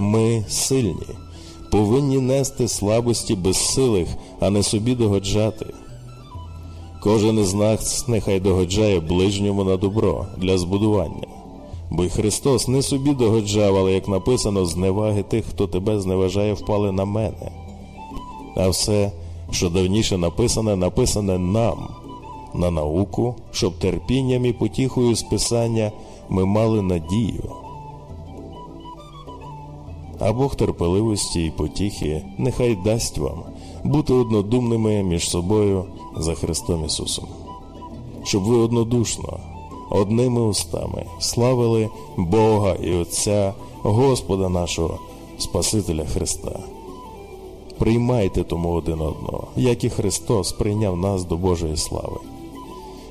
Ми сильні, повинні нести слабості безсилих, а не собі догоджати. Кожен із нас нехай догоджає ближньому на добро для збудування. Бо й Христос не собі догоджав, але як написано, зневаги тих, хто тебе зневажає, впали на мене. А все, що давніше написане, написане нам, на науку, щоб терпінням і потіхою з Писання ми мали надію. А Бог терпеливості і потіхи нехай дасть вам бути однодумними між собою за Христом Ісусом, щоб ви однодушно, одними устами славили Бога і Отця, Господа нашого, Спасителя Христа. Приймайте тому один одного, як і Христос прийняв нас до Божої слави.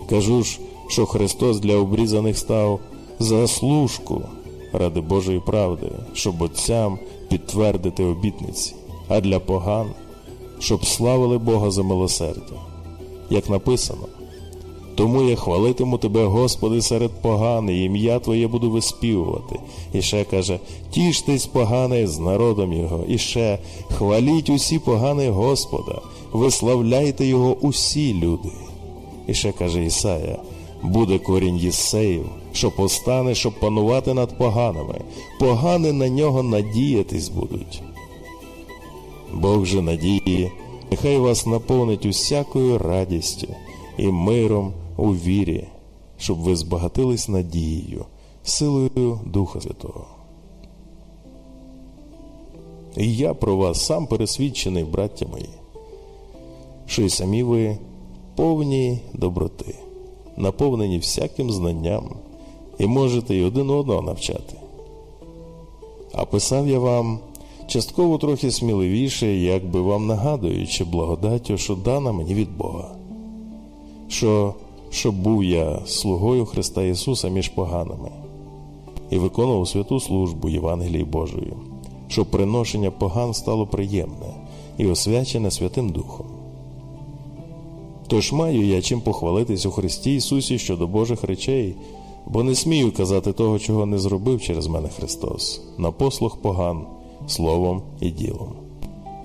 Кажу ж, що Христос для обрізаних став заслужку ради Божої правди, щоб отцям підтвердити обітниці, а для поган, щоб славили Бога за милосердя. Як написано, тому я хвалитиму тебе, Господи, серед поган, і ім'я Твоє буду виспівувати. І ще каже: тіштесь, погани, з народом його, і ще хваліть усі погани Господа, виславляйте його усі люди. І ще каже Ісая: буде корінь Єсеїв, що постане, щоб панувати над поганими, погани на нього надіятись будуть. Бог же надії, нехай вас наповнить усякою радістю і миром у вірі, щоб ви збагатились надією, силою Духа Святого. І я про вас сам пересвідчений, браття мої, що й самі ви повні доброти, наповнені всяким знанням, і можете й один одного навчати. А писав я вам частково трохи сміливіше, якби вам нагадуючи благодаттю, що дана мені від Бога, що щоб був я слугою Христа Ісуса між поганими і виконував святу службу Євангелії Божої, щоб приношення поган стало приємне і освячене Святим Духом. Тож маю я чим похвалитись у Христі Ісусі щодо Божих речей, бо не смію казати того, чого не зробив через мене Христос, на послуг поган, словом і ділом,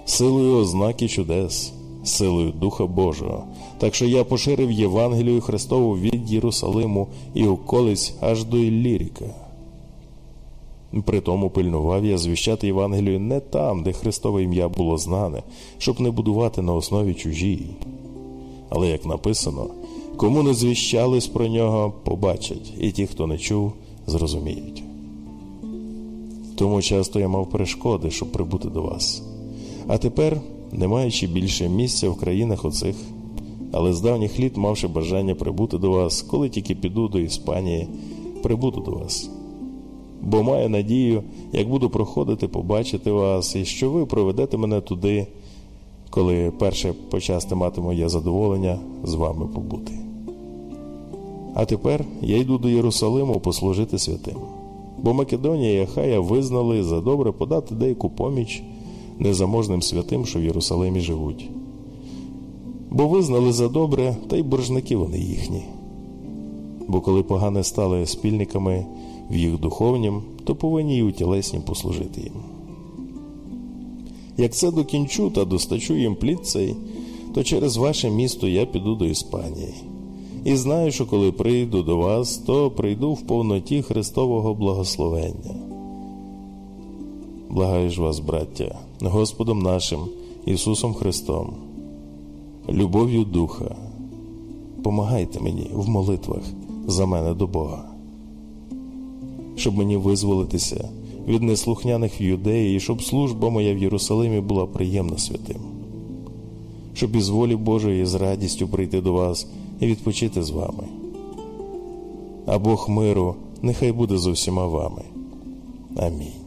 силою ознаки чудес, силою Духа Божого, так що я поширив Євангелію Христову від Єрусалиму і околиць аж до Ілліріка. При тому пильнував я звіщати Євангелію не там, де Христове ім'я було знане, щоб не будувати на основі чужій. Але як написано, кому не звіщались про нього, побачать, і ті, хто не чув, зрозуміють. Тому часто я мав перешкоди, щоб прибути до вас. А тепер, не маючи більше місця в країнах оцих, але з давніх літ мавши бажання прибути до вас, коли тільки піду до Іспанії, прибуду до вас. Бо маю надію, як буду проходити, побачити вас, і що ви проведете мене туди, коли перше почасти матиму я задоволення з вами побути. А тепер я йду до Єрусалиму послужити святим, бо Македонія і Ахая визнали за добре подати деяку поміч незаможним святим, що в Єрусалимі живуть. Бо визнали за добре, та й боржники вони їхні. Бо коли погане стали спільниками в їх духовнім, то повинні й у тілеснім послужити їм. Як це докінчу та достачу їм плід цей, то через ваше місто я піду до Іспанії. І знаю, що коли прийду до вас, то прийду в повноті Христового благословення. Благаю ж вас, браття, Господом нашим Ісусом Христом, любов'ю Духа, помагайте мені в молитвах за мене до Бога, щоб мені визволитися від неслухняних в юдеї, і щоб служба моя в Єрусалимі була приємна святим, щоб із волі Божої з радістю прийти до вас і відпочити з вами. А Бог миру нехай буде з усіма вами. Амінь.